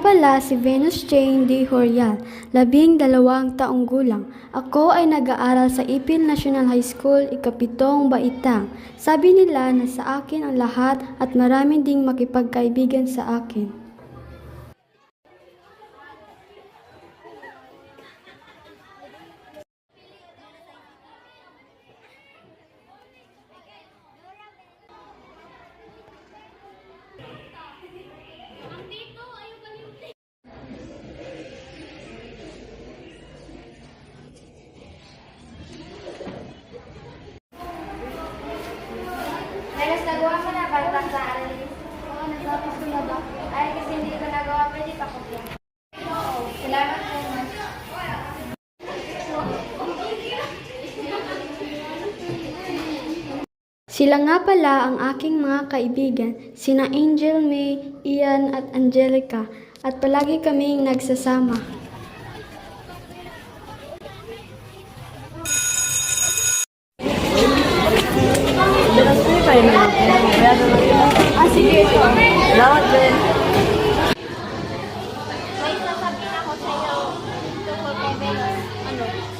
pala si Venus Jane D. Horial, labing dalawang taong gulang. Ako ay nag-aaral sa Ipil National High School, ikapitong baitang. Sabi nila na sa akin ang lahat at marami ding makipagkaibigan sa akin. Nagawa mo na ba ito sa alis? Oo, na ba? Ay, kasi hindi ko nagawa, pwede pa ko yan. Sila nga pala ang aking mga kaibigan, sina Angel May, Ian at Angelica, at palagi kaming nagsasama. Ah, sige. Salamat, Ben. May sasabihin ako sa iyo tungkol kay Venus. Ano?